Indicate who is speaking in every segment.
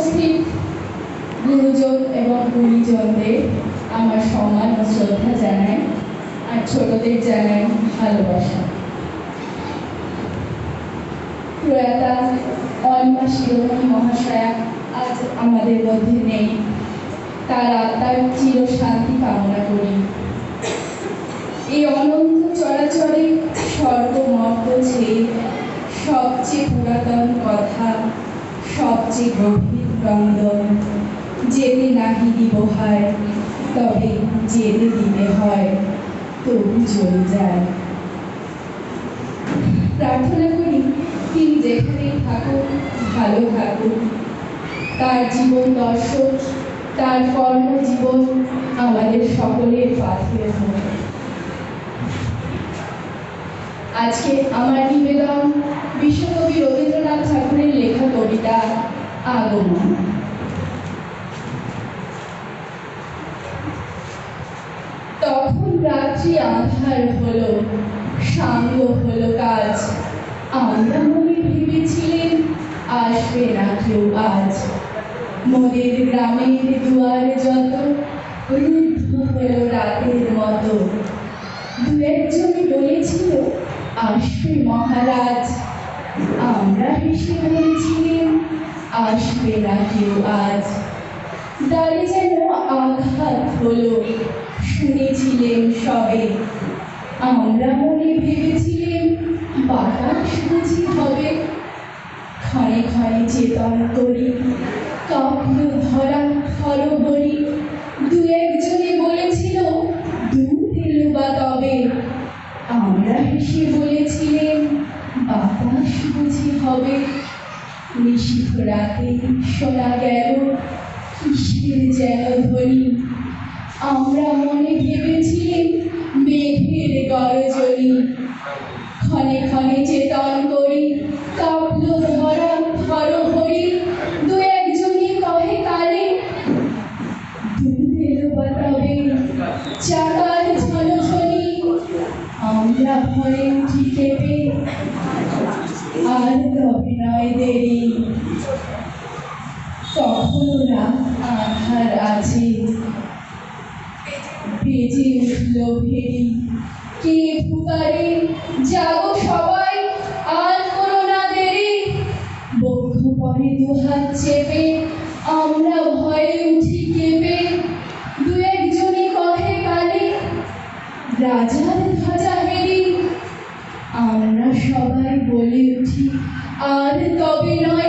Speaker 1: উপস্থিত গুরুজন এবং গুরুজনদের আমার সম্মান ও শ্রদ্ধা জানাই আর ছোটদের জানাই ভালোবাসা। প্রয়াতা অন্মা শিরোমণি মহাশয়া আজ আমাদের মধ্যে নেই। তার আত্মার চির শান্তি কামনা করি। এই অনন্ত চরাচরে স্বর্গমর্ত ছেয়ে সবচেয়ে পুরাতন কথা, সবচেয়ে গভীর ক্রন্দন যেতে নাহি দিব হয় তবে যেতে দিতে হয়, তবু চলে যায়। প্রার্থনা করি, তিনি যেখানেই থাকুক, ভালো থাকুক। তার জীবন দর্শন তার কর্মজীবন আমাদের সকলের পাথেয় আজকে আমার নিবেদন বিশ্বকবি রবীন্দ্রনাথ ঠাকুরের লেখা কবিতা আগমন। তখন রাত্রি আধার হলো, সাঙ্গ হলো কাজ। আমরা মনে ভেবেছিলেন, আসবে না কেউ আজ। মোদের গ্রামের দুয়ার যত, রুদ্ধ হলো রাতের মতো। দু একজনে বলেছিল, আসবে মহারাজ। আমরা হেসে বলেছিলেন আসবে না কেউ আজ। দ্বারে যেন আঘাত হলো, শুনেছিলেন সবে। আমরা মনে ভেবেছিলেন বাতাস বুঝি হবে। ক্ষণে ক্ষণে চেতন করি কখনো ধরা ফল দু রাতে শোনা গেল, কিসের যেন ধ্বনি? আমরা মনে ভেবেছিলেন মেঘের গরজনি। ক্ষণে ক্ষণে চেতন করি, কাঁপল ধরা ধর হরি। দু একজনই কহে কালে দুধ এলো বা তবে চাকার আমরা ভয়ে উঠি কেঁপে আর তবে দেরি। আছে। উঠল কে যাব সবাই, আর করো না দেরি। বক্ষ পরে দুহাত চেপে, আমরা ভয়ে উঠি কেঁপে। দু একজনই কহে কালে রাজার ধ্বজা হেরি। আমরা সবাই বলে উঠি, আর তবে নয়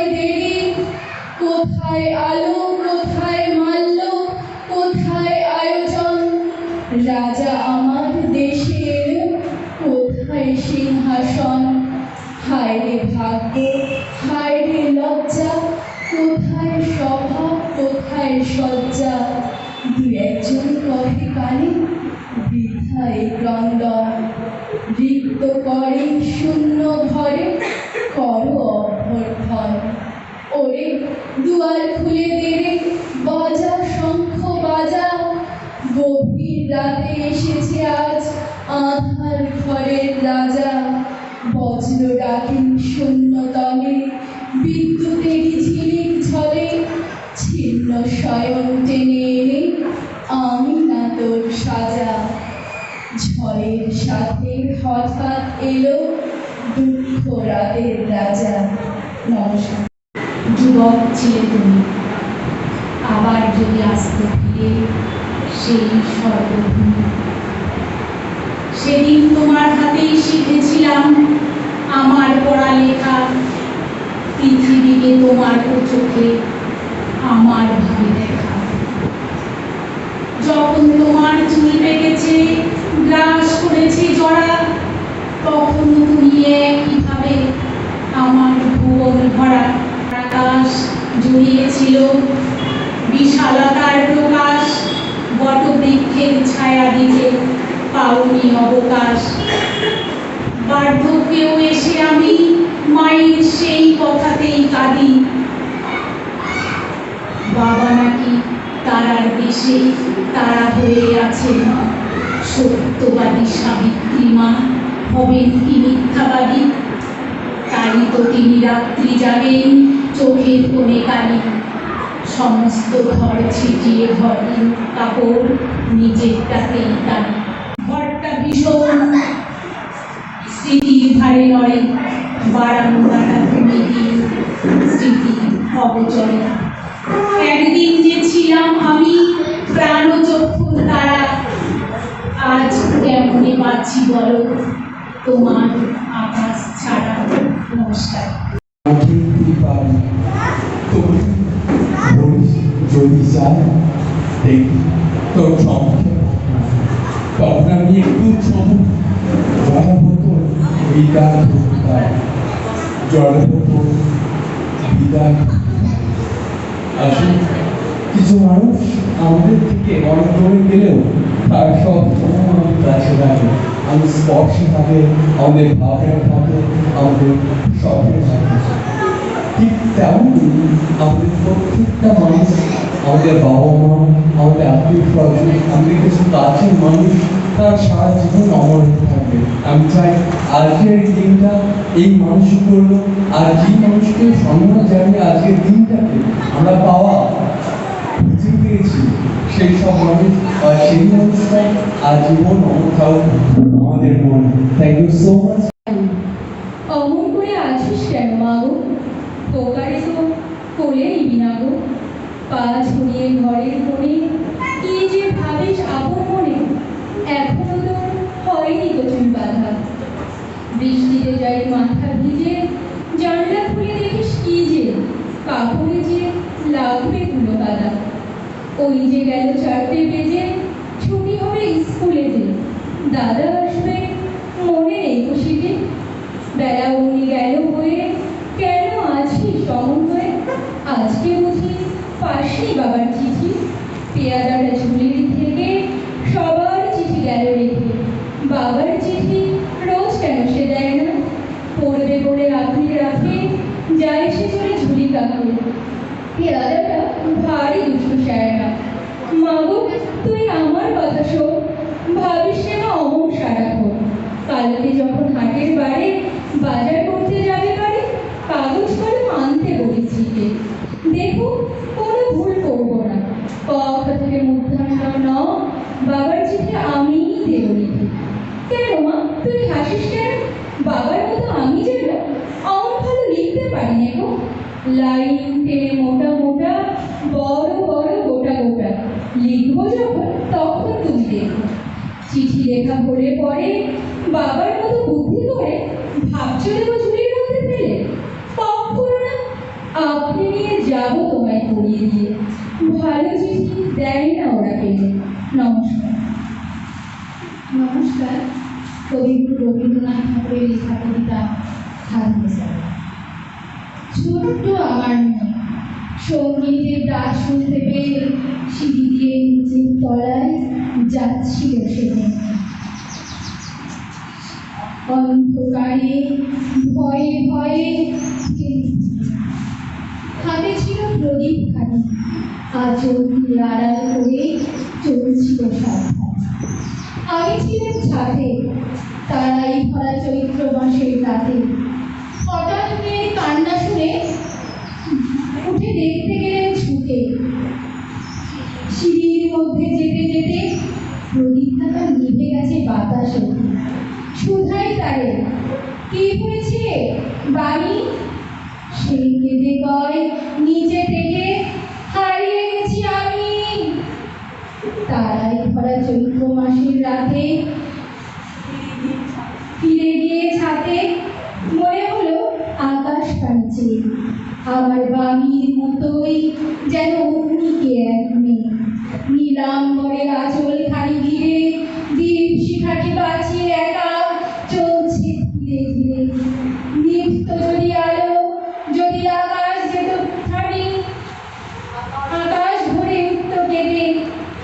Speaker 1: হায় রে ভাগ্য হায় রে লজ্জা, কোথায় সভা, কোথায় সজ্জা দু একজন কহে রিক্ত করে শূন্য ঘরে কর অভ্যর্থন ওরে দুয়ার খুলে দেরে বাজা শঙ্খ বাজা। গভীর রাতে এসেছে আজ আধার ঘরের রাজা। বজ্র ডাকে শূন্যতলে বিদ্যুতের ঝিলিক ঝলে। ছিন্ন শয়ন টেনে এনে আমি না তোর সাজা। ঝড়ের সাথে হঠাৎ এলো দুঃখ রাতের রাজা। নমস্কার।
Speaker 2: যুবক ছিলে তুমি আবার যদি আসতে ফিরে সেই সর্বভূমি। সেদিন তোমার হাতেই শিখেছিলাম আমার পড়ালেখা। পৃথিবীকে তোমার চোখে আমার ভাবে দেখা। যখন তোমার চুল পেকেছে গ্রাস করেছে জড়া তখন তুমি একইভাবে আমার ভুবন ভরা আকাশ জড়িয়েছিল। বিশালতার প্রকাশ বটবৃক্ষের ছায়া দিতে পাওনি অবকাশ। বার্ধক্যেও এসে আমি মায়ের সেই কথাতেই কাঁদি। বাবা নাকি তারার দেশে তারা হয়ে আছেন। সত্যবাদী সাবিত্রী মা হবেন কি মিথ্যাবাদী? তাই তো তিনি রাত্রি জাগেন, চোখের কোণে কালি। সমস্ত ঘর ছিটিয়ে ঘরে কাপড় নিজেরটাতেই টানি ঘরটা ভীষণ, স্মৃতির ধারে নড়ে, বারান্দাটা ভেঙে গিয়ে স্মৃতি অবচরে একদিন যে ছিলাম আমি প্রাণচক্ষুর তারা। আজ কেমনে বাঁচি বলো তোমার নমস্কার
Speaker 3: একটু জড়া হতো কিছু মানুষ আমাদের থেকে অনেক দূরে গেলেও তার সব সময় আমাদের কাছে থাকে আমি স্পর্শে থাকে আমাদের ভাবের থাকে আমাদের স্বপ্নে থাকে ঠিক তেমনই আমাদের প্রত্যেকটা মানুষ, আমাদের বাবা মা আমাদের আত্মীয় স্বজন আমাদের কিছু কাছের মানুষ, তারা সারা জীবন অমর হয়ে থাকবে আমি চাই আজকের দিনটা এই মানুষগুলো, আর যে মানুষকে সম্মান জানিয়ে আজকের দিনটাকে আমরা পাওয়া বুঝে পেয়েছি। সেই বা সেই মানুষটাই আজীবন থাকুক আমাদের মনে। থ্যাংক ইউ সো মাচ
Speaker 1: অমন করে আছিস কেন মাগো পোকারে তো কোলে নিবি না গো। পা ঝুলিয়ে ঘরের কোণে কি যে ভাবিস আপন মনে? এখনও তো হয়নি চুল বাঁধা। বৃষ্টিতে যাই মাথা ভিজে জানলা খুলে দেখিস কি যে কাপড়ে যে লাগবে ধুলো কাদা ওই যে গেল চারটে বেজে, ছুটি হবে স্কুলে যে দাদা আসবে মনে নেই খুশিতে। বেলা উনি গেল হয়ে, কেন আছিস সমন হয়ে আজকে বুঝি পাসনি বাবার চিঠি। পেয়াদাটা ঝুলির থেকে সবার চিঠি গেল রেখে বাবার চিঠি রোজ কেন সে দেয় না পড়বে বলে আপনি রাখে যায় সে চলে ঝুলি কাকে পেয়াদাটা ভারী দুষ্টু সায়না মাগো তুই আমার কথা শোন। ভাবিস কেন অমন সারাক্ষণ? কালকে যখন হাটের বাড়ি, বাজার করতে যাবে বাড়ি, কাগজ কলম আনতে বলেছি দেখো, কোনো ভুল করব না। ক অক্ষর থেকে মূর্ধন্য ন বাবার চিঠি আমিই দেব লিখে। কেন মা? তুই হাসিস কেন? বাবার মতো আমি যেন অমন ভালো লিখতে পারি না লাইন টেনে মোটা মোটা, বড় বড় গোটা গোটা। লিখব যখন তখন তুমি দেখো। চিঠি লেখা ভরে পড়ে বাবার মতো বুদ্ধি করে ভাবছ দেবো ঝুলির মধ্যে ফেলে কখনো না, আপনি নিয়ে যাব তোমায় পড়িয়ে দিয়ে। ভালো চিঠি দেয় না ওরা পেলে নমস্কার।
Speaker 4: নমস্কার। কবিগুরু রবীন্দ্রনাথ ঠাকুরের লেখা কবিতা ছোট্ট আমার মেয়ে। সঙ্গীতের ডাক শুনতে পেয়ে সিঁড়ি দিয়ে নিচের তলায় যাচ্ছিল সেদিন। অন্ধকারে, ভয়ে ভয়ে হাতে ছিল প্রদীপ খানি। আচল আড়াল করে চলছিল আমি ছিলাম ছাদে, তারাই ভরা চৈত্র মাসের রাতে। হঠাৎ কান্না শুনে উঠে দেখতে গেলেন ছুটে সিঁড়ির মধ্যে যেতে যেতে প্রদীপটা নিভে গেছে বাতাসে। সুধাই তারে, কি হয়েছে বাড়ি সে কেঁদে কয় নিচে থেকে হারিয়ে গেছি আমি। তারাই ভরা চৈত্র মাসের রাতে ফিরে গিয়ে ছাতে কাঁদছে আমার বামির মতোই যেন অগ্নিকে এক মেয়ে। নীলাম্বরের আঁচল খানি ঘিরে দীপ শিখাকে বাঁচিয়ে একা চলছে ধীরে ধীরে। দীপ্ত যদি আলো, যদি আকাশ যেত থামি আকাশ ভরে উঠত কেঁদে,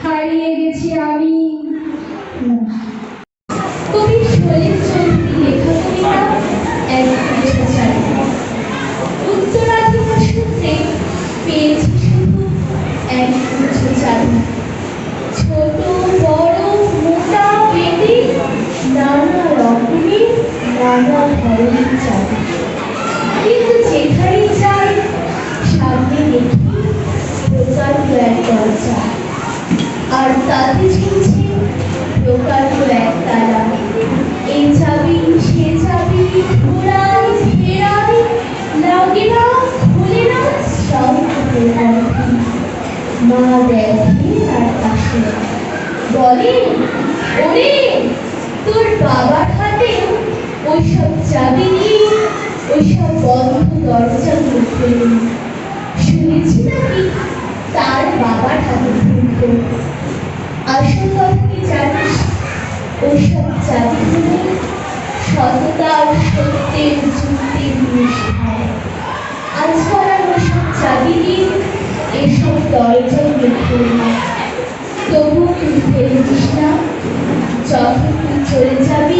Speaker 4: হারিয়ে গেছি আমি। কবি শৈলেন যাই কিন্তু যেখানেই যাই সামনে দেখি প্রকাণ্ড এক দরজা আর তাতে ঝুলছে এই যাবি সে যাবি না
Speaker 1: খুলে না সব মা দেখে আর পাশে বলে তোর বাবার হাতে ওইসব চাবি দিয়ে ওইসব বন্ধ দরজা খুলতে শুনেছি নাকি তার বাবার হাতে খুলতো আসল কথা কি জানিস? ওইসব চাবি খুলে সততা ও সত্যের যুক্তির নিষ্ঠায় আজকাল আর ওসব চাবি এসব দরজা খুলতে না তবু তুই ফেলে না, যখন তুই চলে যাবি